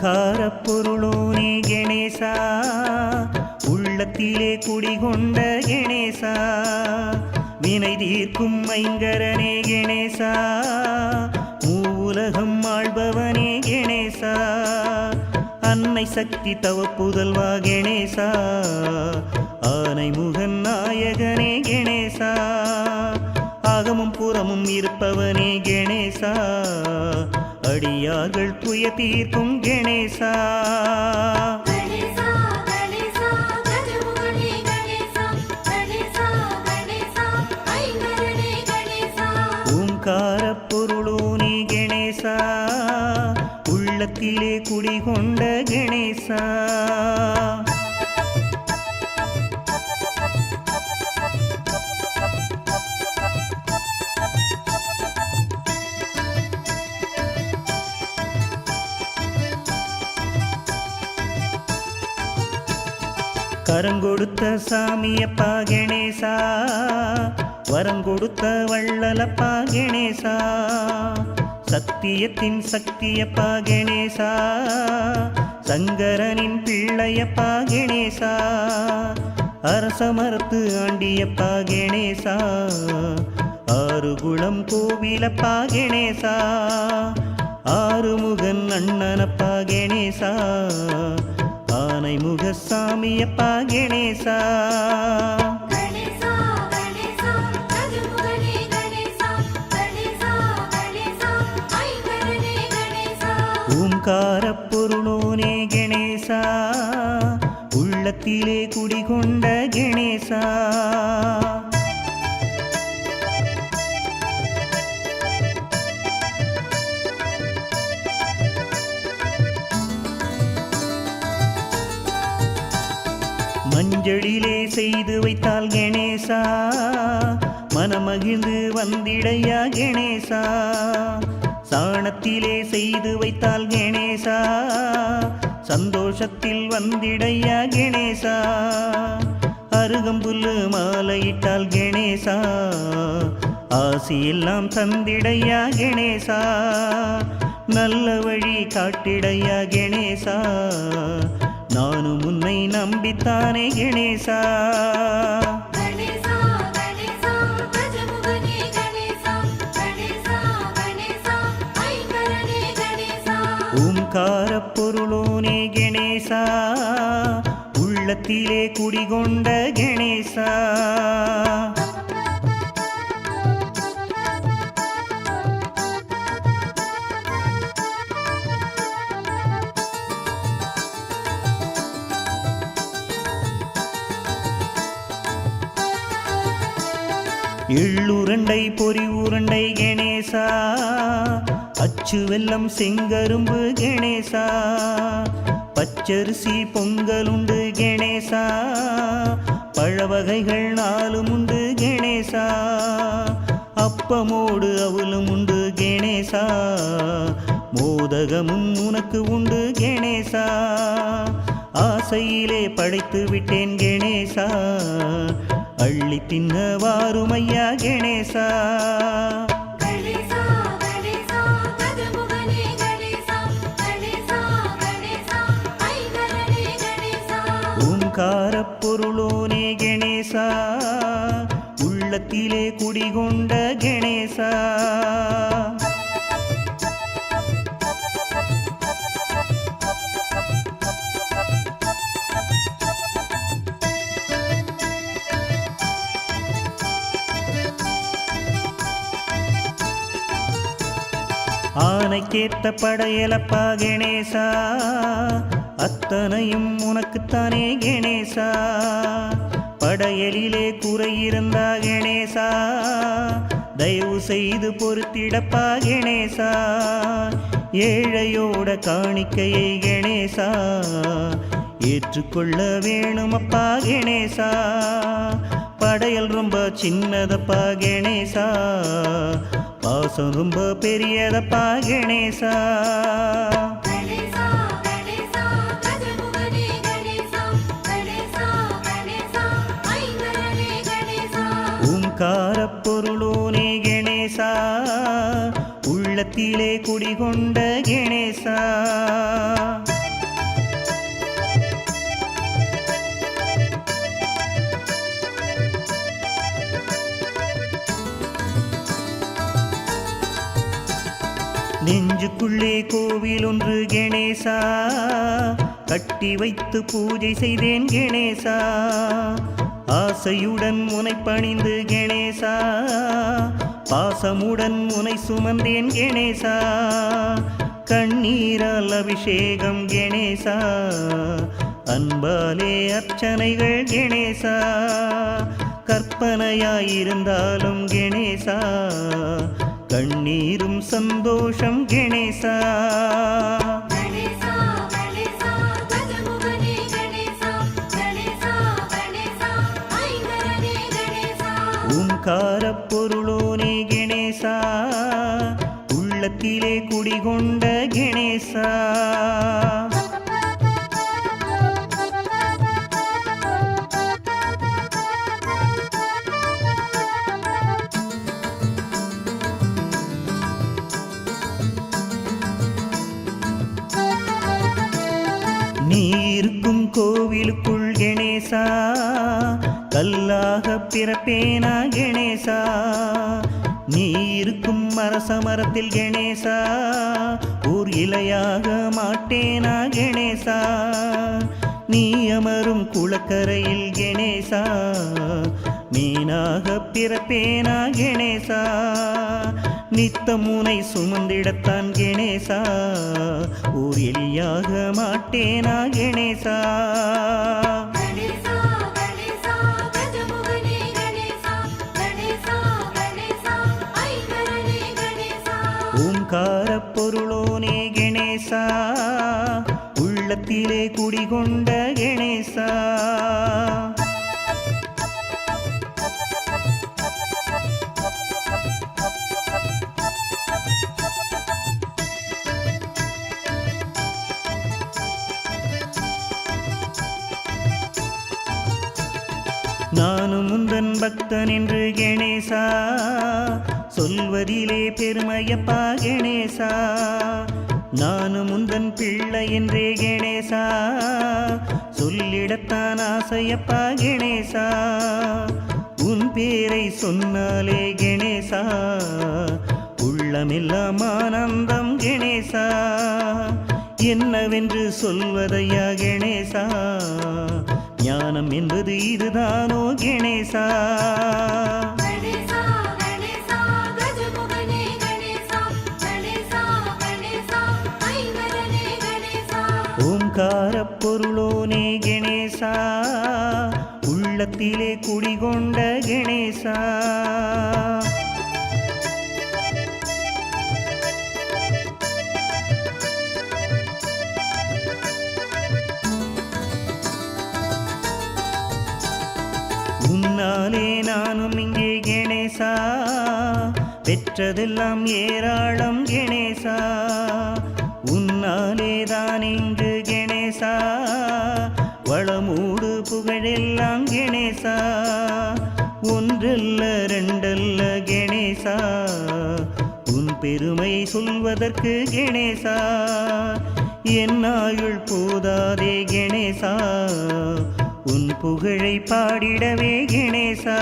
ஓம்கார பொருளோனே கணேசா. உள்ளத்திலே குடிகொண்ட கணேசா. வினை தீர்க்கும் ஐங்கரனே கணேசா. மூவுலகம் ஆள்பவனே கணேசா. அன்னை சக்தி தவ புதல்வா கணேசா. ஆனை முகன் நாயகனே கணேசா. அகமும் புறமும் இருப்பவனே கணேசா. அடியார்கள் துய தீர்க்கும் கணேசா. கணேசா. ஓம்கார பொருளோனே கணேசா உள்ளத்திலே குடிகொண்ட கணேசா. கரங்கொடுத்த சாமியப்பா கணேசா வரங்கொடுத்த வள்ளலப்பா கணேசா சத்தியத்தின் சக்தியப்பா கணேசா சங்கரனின் பிள்ளையப்பா கணேசா அரச மரத்து ஆண்டியப்பா கணேசா ஆறுகுளம் கோவிலப்பா கணேசா ஆறுமுகன் அண்ணனப்பா கணேசா ஆனை முகசாமியப்பா கணேசா. கணேசா கணேசா கஜமுகனே கணேசா கணேசா கணேசா ஐங்கரனே கணேசா. ஓம்கார பொருளோனே கணேசா உள்ளத்திலே குடிகொண்ட கணேசா. மஞ்சளிலே செய்து வைத்தால் கணேசா. மனமகிழ்ந்து வந்திடையா கணேசா. சாணத்திலே செய்து வைத்தால் கணேசா. சந்தோஷத்தில் வந்திடையா கணேசா. அருகம்புல்லு மாலையிட்டால் கணேசா. ஆசியெல்லாம் தந்திடையா கணேசா. நல்ல வழி காட்டிடையா கணேசா. நானும் உன்னை நம்பித்தானே கணேசா. ஓம்கார பொருளோனே கணேசா. உள்ளத்திலே குடிகொண்ட கணேசா. எள்ளுருண்டை பொறி உருண்டை கணேசா. அச்சு வெல்லம் செங்கரும்பு கணேசா. பச்சரிசி பொங்கலுண்டு கணேசா. பழவகைகள் நாலும் உண்டு கணேசா. அப்பமோடு அவலும் உண்டு கணேசா. மோதகமும் உனக்கு உண்டு கணேசா. ஆசையிலே படைத்து விட்டேன் கணேசா. அள்ளி தின்ன வாருமையா கணேசா. கணேசா கணேசா கஜமுகனே கணேசா கணேசா கணேசா ஐங்கரனே கணேசா. ஓம்கார பொருளோனே கணேசா உள்ளத்திலே குடிகொண்ட கணேசா. ஆனைக்கேத்த படையலப்பா கணேசா. அத்தனையும் உனக்குத்தானே கணேசா. படையலிலே குறை இருந்தா கணேசா. தயவு செய்து பொறுத்திடப்பா கணேசா. ஏழையோட காணிக்கையை கணேசா. ஏற்றுக்கொள்ள வேணுமப்பா கணேசா. படையல் ரொம்ப சின்னதப்பா கணேசா. பாசம் ரொம்ப பெரியதப்பா கணேசா. கணேசா கணேசா உள்ளத்திலே குடிகொண்ட கணேசா. நெஞ்சுக்குள்ளே கோவில் ஒன்று கணேசா. கட்டி வைத்து பூஜை செய்தேன் கணேசா. ஆசையுடன் முனை பணிந்து கணேசா. பாசமுடன் முனை சுமந்தேன் கணேசா. கண்ணீரால் அபிஷேகம் கணேசா. அன்பாலே அர்ச்சனைகள் கணேசா. கற்பனையாயிருந்தாலும் கணேசா. கண்ணீரும் சந்தோஷம் கணேசா. கணேசா கணேசா கஜமுகனே கணேசா கணேசா கணேசா ஐங்கரனே கணேசா. ஓம்கார பொருளோனே கணேசா உள்ளத்திலே குடிகொண்ட கணேசா. கல்லாக பிறப்பேனா கணேசா. நீ இருக்கும் மரசமரத்தில் கணேசா. ஊர் இலையாக மாட்டேனா கணேசா. நீ அமரும் குளக்கரையில் கணேசா. மீனாக பிறப்பேனா கணேசா. நித்த முனை சுமந்திடத்தான் கணேசா. ஊர் எலியாக மாட்டேனா கணேசா. உள்ளத்திலே குடிகொண்ட கணேசா. நானும் முந்தன் பக்தன் என்று கணேசா சொல்வதிலே பெருமையப்பா கணேசா. நானும் முந்தன் பிள்ளை என்றே கணேசா. சொல்லிடத்தான் ஆசையப்பா கணேசா. உன் பேரை சொன்னாலே கணேசா. உள்ளமெல்லாம் ஆனந்தம் கணேசா. என்னவென்று சொல்வதையா கணேசா. ஞானம் என்பது இதுதானோ கணேசா கணேசா. கணேசா ஓம்கார பொருளோனே கணேசா உள்ளத்திலே குடிகொண்ட கணேசா. உன்னாலே நானும் இங்கே கணேசா பெற்றதெல்லாம் ஏராளம் கணேசா. உன்னாலே தான் இங்கு கணேசா. வளமூடு புகழெல்லாம் கணேசா. ஒன்றல்ல ரெண்டல்ல கணேசா. உன் பெருமை சொல்வதற்கு கணேசா. என்னாயுள் போதாதே கணேசா. உன் புகழை பாடிடவே கணேசா.